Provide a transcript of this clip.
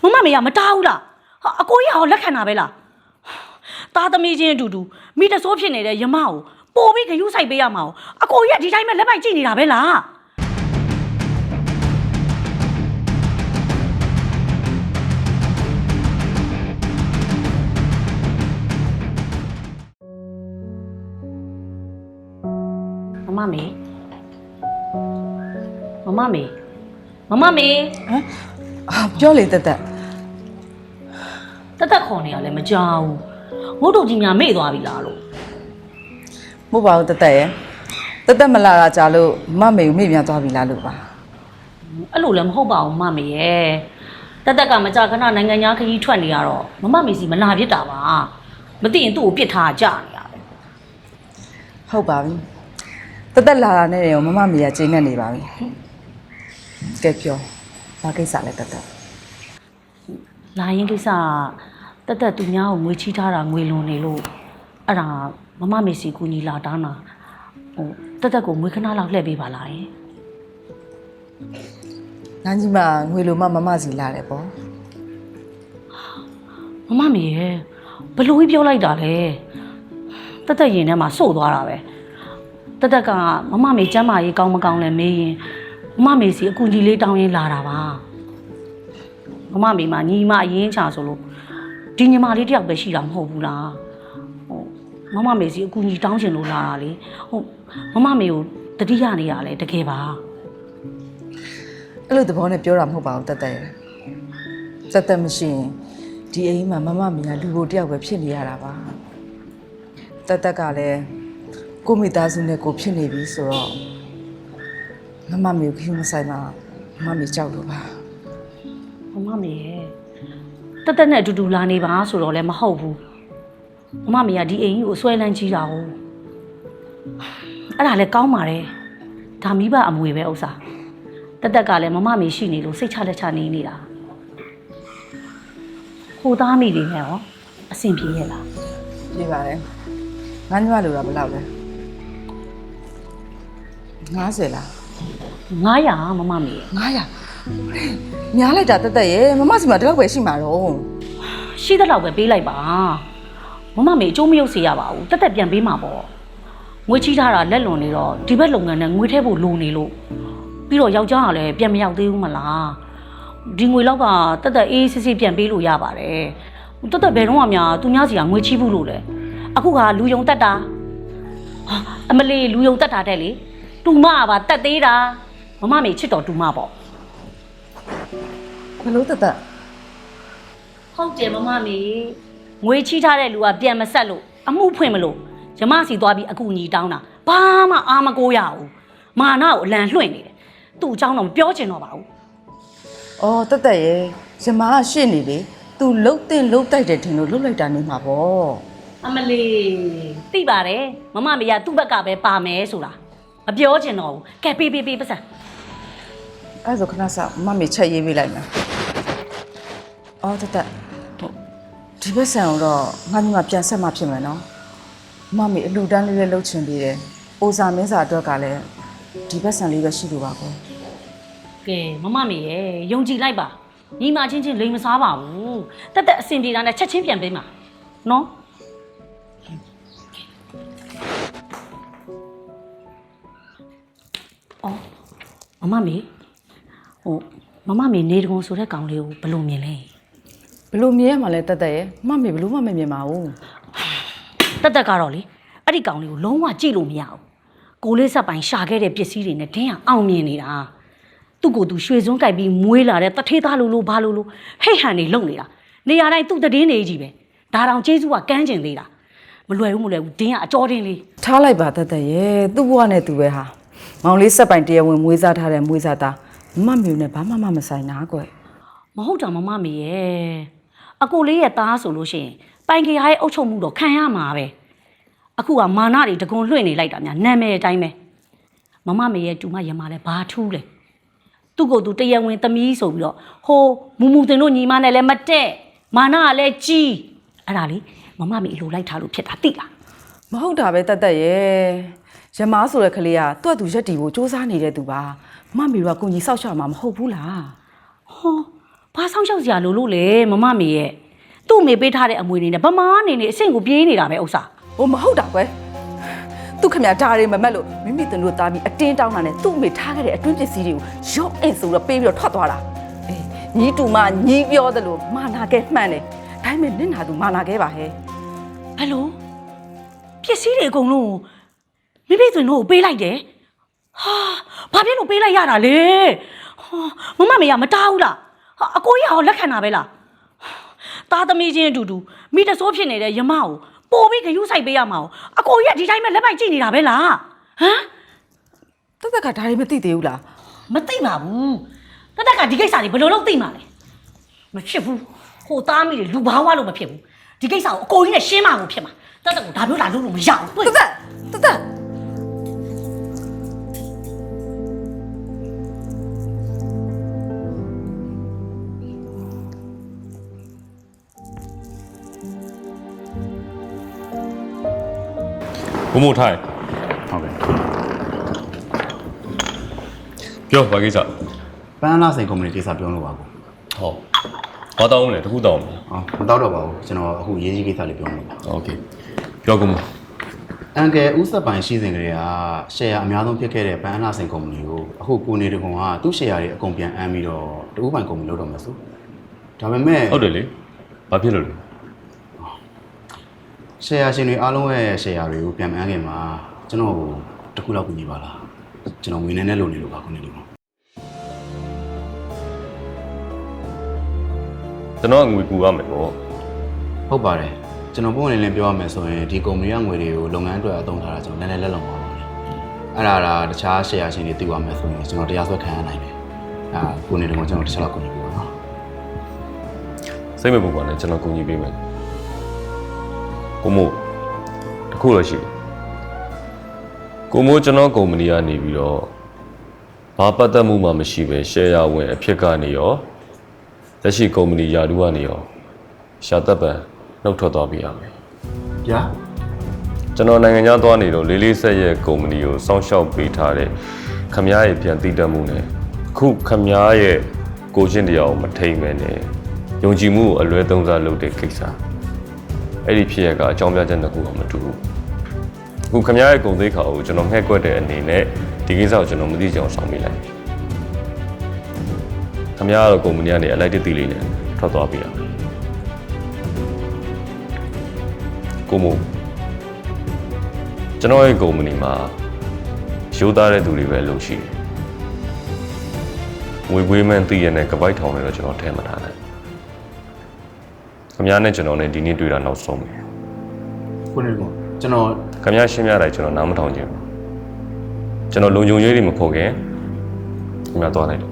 မမမေကမတားဘူးလားဟာအကိုကြီးကဟောလက်ခံတာပဲလားသားသမီးချင်းအတူတူမိတဆိုးဖြစ်နေတဲ့ယမကိုပို့ပြီးဂယုစိုက်ပေးရမှာ哦အကိုကြီးကဒီတိုင်းပဲလက်ပိုက်ကြည့်နေတာပဲလားမမမေမမမေမမမေဟမ် အာပြောလေတက်တက်တက်တက်ခေါ်နေရလဲမကြောက်ဘူးငုတ်တုတ်ကြီးများမေ့သွားပြီလားလို့မဟုတ်ပါဘူးတက်တက်ရဲ့တက်တက်မလာတာကြာလို့မမေကိုမေ့ပြန်သွားပြီလားလို့ပါအဲ့လိုလည်းမဟုတ်ပါဘူးမမမေရဲ့တက်တက်ကမကြခဏနိုင်ငံသားခကြီးထွက်နေရတော့မမမေစီမလာဖြစ်တာပါမသိရင်သူ့ကိုပြစ်ထားကြနေရတယ်ဟုတ်ပါပြီတက်တက်လာတာနဲ့ရောမမမေကချိန်နဲ့နေပါပြီကဲပြော ဘာကိစ္စလဲတက်တက်လာရင်ကိစ္စကတက်တက်သူများကိုငွေချီးထားတာငွေလွန်နေလို့အဲ့ဒါမမမေစီကူညီလာတောင်းတာဟိုတက်တက်ကိုငွေခဏလောက်လှည့်ပေးပါလားယင်နန်းကြီးမငွေလိုမမမစီလာတယ်ပေါ့မမမေရဲ့ဘလို့ကြီးပြောလိုက်တာလဲတက်တက်ရင်ထဲမှာစို့သွားတာပဲတက်တက်ကမမမေကျမ်းမာရေးကောင်းမကောင်းလဲမေးရင် မမမေစီအကူကြီးလေးတောင်းရင်လာတာပါမမမေမှာညီမအရင်ချာဆိုလို့ဒီညီမလေးတယောက်ပဲရှိတာမဟုတ်ဘူးလားဟိုမမမေစီအကူကြီးတောင်းချင်လို့လာတာလေဟုတ်မမမေကိုတတိယနေရလဲတကယ်ပါအဲ့လိုသဘောနဲ့ပြောတာမဟုတ်ပါဘူးတက်တက်ရဲ့တက်တက်မရှိရင်ဒီအိမ်မှာမမမေကလူကိုတယောက်ပဲဖြစ်နေရတာပါတက်တက်ကလည်းကိုမိသားစုနဲ့ကိုဖြစ်နေပြီဆိုတော့ မမမေကိုခင်းမဆိုင်မှာမမမေကြောက်လို့ပါမမမေရဲ့တက်တက်နဲ့အတူတူလာနေပါဆိုတော့လည်းမဟုတ်ဘူးမမမေကဒီအိမ်ကြီးကိုအစွဲလန်းကြီးတာ哦အဲ့ဒါလည်းကောင်းပါတယ်ဒါမိဘအမွေပဲဥစ္စာတက်တက်ကလည်းမမမေရှိနေလို့စိတ်ချလက်ချနေနေတာဟိုသားမိတွေနဲ့ရောအဆင်ပြေရဲ့လားပြပါတယ်ငါညွှလို့တော့ဘယ်လောက်လဲ90လား 900မမမေရဲ့900များလိုက်တာတက်တက်ရဲ့မမစီမှာဒီလောက်ပဲရှိမှာတော့ရှိတဲ့လောက်ပဲပေးလိုက်ပါမမမေအကျိုးမရုပ်စေရပါဘူးတက်တက်ပြန်ပေးမှာပေါ့ငွေချီးထားတာလက်လွန်နေတော့ဒီဘက်လုပ်ငန်းနဲ့ငွေထဲဖို့လိုနေလို့ပြီးတော့ယောက်ျားကလည်းပြန်မရောက်သေးဘူးမလားဒီငွေလောက်ကတက်တက်အေးအေးဆေးဆေးပြန်ပေးလို့ရပါတယ်တက်တက်ဘယ်တော့မှများသူများစီကငွေချီးဘူးလို့လေအခုကလူယုံတက်တာဟာအမလီလူယုံတက်တာတဲ့လေ တူမပါတက်သေးတာမမမေချစ်တော်တူမပေါ့ဘယ်လိုတက်တက်ဟုတ်တယ်မမမေငွေချီးထားတဲ့လူကပြန်မဆက်လို့အမှုဖွင့်မလို့ရမစီသွားပြီးအကူအညီတောင်းတာဘာမှအာမကိုရဘူးမာနကိုအလံလွှင့်နေတယ်သူ့အကြောင်းတော့မပြောချင်တော့ပါဘူးအော်တက်တက်ရဲ့ရမားကရှင့်နေလေ तू လှုပ်တင်လှုပ်တိုက်တယ်ထင်လို့လှုပ်လိုက်တာနေမှာပေါ့အမလီသိပါတယ်မမမေကသူ့ဘက်ကပဲပါမယ်ဆိုတာ မပြောချင်တော့ဘူးကဲပေးပေးပေးပတ်စံအဲ့ဒါဆိုခဏစောင့်မမေချက်ရေးပေးလိုက်မယ်အော်တက်တက်ဟိုဒီဘက်ဆန်ကိုတော့ငါညီမပြန်ဆက်မှဖြစ်မယ်နော်မမေအလူတန်းလေးလေးလှုပ်ချင်ပြီးတယ်အိုစာမင်းစာအတွက်ကလည်းဒီဘက်ဆန်လေးပဲရှိလို့ပါကောကဲမမမေရဲ့ယုံကြည်လိုက်ပါညီမချင်းချင်းလိမ်မစားပါဘူးတက်တက်အစင်ပြေတာနဲ့ချက်ချင်းပြန်ပေးမှာနော် မမမေဟိုမမမေနေတကုံဆိုတဲ့ကောင်လေးကိုဘယ်လိုမြင်လဲဘလို့မြင်ရမှာလဲတက်တက်ရဲ့မမေဘလို့မှမမြင်ပါဘူးတက်တက်ကတော့လေအဲ့ဒီကောင်လေးကိုလုံးဝကြည့်လို့မရဘူးကိုလေးဆက်ပိုင်ရှာခဲ့တဲ့ပစ္စည်းတွေနဲ့တင်းအောင်အောင်မြင်နေတာသူ့ကိုယ်သူရွှေစွန်းကြိုက်ပြီးမွေးလာတဲ့တထေးသားလိုလိုဘာလိုလိုဟိတ်ဟန်နေလုံနေတာနေရာတိုင်းသူ့တည်င်းနေကြီးပဲဒါတောင်ကျေးဇူးကကမ်းကျင်သေးတာမလွယ်ဘူးမလွယ်ဘူးတင်းကအကြောတင်းလေးထားလိုက်ပါတက်တက်ရဲ့သူ့ဘဝနဲ့သူပဲဟာ မောင်လေးဆက်ပိုင်တရားဝင်မွေးစားထားတဲ့မွေးစားသားမမေနဲ့ဘာမှမမဆိုင်တာကွယ်မဟုတ်တာမမမေရဲ့အကိုလေးရဲ့သားဆိုလို့ရှိရင်ပိုင်ကရားရဲ့အုပ်ချုပ်မှုတော့ခံရမှာပဲအခုကမာနတွေတကွန်လွှင့်နေလိုက်တာများနာမည်အတိုင်းပဲမမမေရဲ့တူမရမလဲဘာထူးလဲသူ့ကိုယ်သူတရားဝင်သမီးဆိုပြီးတော့ဟိုမူမူတင်တို့ညီမနဲ့လည်းမတက်မာနကလည်းကြီးအဲ့ဒါလေမမမေအလိုလိုက်ထားလို့ဖြစ်တာသိလားမဟုတ်တာပဲတက်တက်ရဲ့ ရမားဆိုတဲ့ကလေးကသူ့အတူရက်တီကိုစူးစမ်းနေတဲ့သူပါမမေကကိုကြီးစောက်ချမှာမဟုတ်ဘူးလားဟောဘာဆောင်ရှောက်စရာလိုလို့လဲမမမေရဲ့သူ့အမေပေးထားတဲ့အမွေနေနဲ့ဗမာအနေနဲ့အဆင့်ကိုပြေးနေတာပဲဥစ္စာဟိုမဟုတ်တာကွယ်သူခင်ဗျာဒါတွေမမက်လို့မိမိတင်တို့သားပြီးအတင်းတောင်းတာနဲ့သူ့အမေထားခဲ့တဲ့အတွင်းပစ္စည်းတွေကိုရော့အင်ဆိုတော့ပေးပြီးတော့ထွက်သွားတာအေးညီတူမညီပြောသလိုမာနာခဲ့မှန်တယ်ဒါပေမဲ့နင့်နာသူမာနာခဲ့ပါဟဲ့ဘယ်လိုပစ္စည်းတွေအကုန်လုံး ကိုမိမိသွင်တို့ကိုပေးလိုက်တယ်ဟာဘာဖြစ်လို့ပေးလိုက်ရတာလဲဟာမမမေကမတားဘူးလားဟာအကိုကြီးကရောလက်ခံတာပဲလားသားသမီးချင်းအတူတူမိတစိုးဖြစ်နေတဲ့ယမကိုပို့ပြီးဂယုဆိုင်ပေးရမှာကိုအကိုကြီးကဒီတိုင်းပဲလက်ပိုက်ကြည့်နေတာပဲလားဟမ်တသက်ကဒါတွေမသိသေးဘူးလားမသိပါဘူးတတက်ကဒီကိစ္စတွေဘယ်လိုလုပ်သိမှာလဲမဖြစ်ဘူးဟိုသားမိတွေလူဘာဝလို့မဖြစ်ဘူးဒီကိစ္စကိုအကိုကြီးနဲ့ရှင်းမှကိုဖြစ်မှာတတက်ကိုဒါမျိုးလာလို့လို့မရဘူးတွေ့တသက်တသက် ဘုံမို့ထိုင် ဟုတ်ကဲ့ ပြောဘာကိစ္စ ပန်းလာစိန်ကုမ္ပဏီကိစ္စပြောလို့ပါကို ဟောဘာတောင်းမလဲတခုတောင်းမလဲ အော်မတော့တော့ပါဘူးကျွန်တော်အခုရေးကြီးကိစ္စလေးပြောလို့ပါ โอเคပြောကုန်မ အန်ကယ်ဦးဆက်ပိုင်ရှိစဉ်ကလေးကရှယ်ယာအများဆုံးဖြစ်ခဲ့တဲ့ပန်းလာစိန်ကုမ္ပဏီကိုအခုကိုနေတကောင်ကသူ့ရှယ်ယာတွေအကုန်ပြန်အမ်းပြီးတော့တူပိုင်ကုမ္ပဏီလုပ်တော့မှာဆိုဒါပေမဲ့ ဟုတ်တယ်လေဘာဖြစ်လို့လဲ ရှယ်ယာရှင်တွေအားလုံးရဲ့ရှယ်ယာတွေကိုပြန်မအမ်းခင်မှာကျွန်တော်ကိုတစ်ခုလောက်ကူညီပါလားကျွန်တော်ငွေနဲ့နဲ့လုပ်နေလို့ပါခုနေလို့ပါကျွန်တော်ကငွေကူရမယ်ပေါ့ဟုတ်ပါတယ်ကျွန်တော်ပုံနေလင်းပြောရမယ်ဆိုရင်ဒီကုမ္ပဏီကငွေတွေကိုလုပ်ငန်းအတွက်အသုံးထားတာကျွန်တော်နည်းနည်းလက်လုံပါပါတယ်အဲ့ဒါဒါတခြား share ရှင်တွေသိသွားမယ်ဆိုရင်ကျွန်တော်တရားစွဲခံရနိုင်တယ်အာကိုနေတော့ကျွန်တော်တစ်ချက်လောက်ကူညီပေးပါနော်စိတ်မပူပါနဲ့ကျွန်တော်ကူညီပေးမယ် ကိုမို့တခုလို့ရှိတယ်ကိုမို့ကျွန်တော်ကုမ္ပဏီကနေပြီးတော့ဘာပတ်သက်မှုမှမရှိပဲ share ဝင်အဖြစ်ကနေရောလက်ရှိကုမ္ပဏီယာတူကနေရောရှာသက်ပံနှုတ်ထွက်သွားပြရမယ်ဗျာကျွန်တော်နိုင်ငံခြားသွားနေတော့လေးလေးဆက်ရဲ့ကုမ္ပဏီကိုစောင့်ရှောက်ပေးထားတဲ့ခမားရဲ့ပြန်တည်တတ်မှုနဲ့အခုခမားရဲ့ကိုချင်းတရားကိုမထိမ့်မဲနဲ့ယုံကြည်မှုကိုအလွဲသုံးစားလုပ်တဲ့ကိစ္စ အဲ့ဒီဖြစ်ရကအကြောင်းပြချက်နှစ်ခုအောင်မတူဘူးအခုခမားရဲ့ဂုံသိက္ခာကိုကျွန်တော်ငှက်ကွက်တဲ့အနေနဲ့ဒီကိစ္စကိုကျွန်တော်မသိကြအောင်ဆောင်မိလိုက်ခမားကတော့ကုမ္ပဏီကနေအလိုက်တစ်တီလေးနဲ့ထွက်သွားပြရမယ်ကိုမို့ကျွန်တော်ရဲ့ကုမ္ပဏီမှာရိုးသားတဲ့သူတွေပဲလုပ်ရှိတယ်။ဝေဝေးမှန်းသိရတဲ့ကပိုက်ထောင်တွေတော့ကျွန်တော်ထဲမထားနိုင်ဘူး။ ခင်ဗျားနဲ့ကျွန်တော်နဲ့ဒီနေ့တွေ့တာနောက်ဆုံးပဲကိုနေတော့ကျွန်တော်။ခင်ဗျားရှင်းပြလိုက်ကျွန်တော်နားမထောင်ချင်ဘူး။ကျွန်တော်လုံခြုံရေးတွေမခေါ်ခင်ခင်ဗျားသွားလိုက်တယ်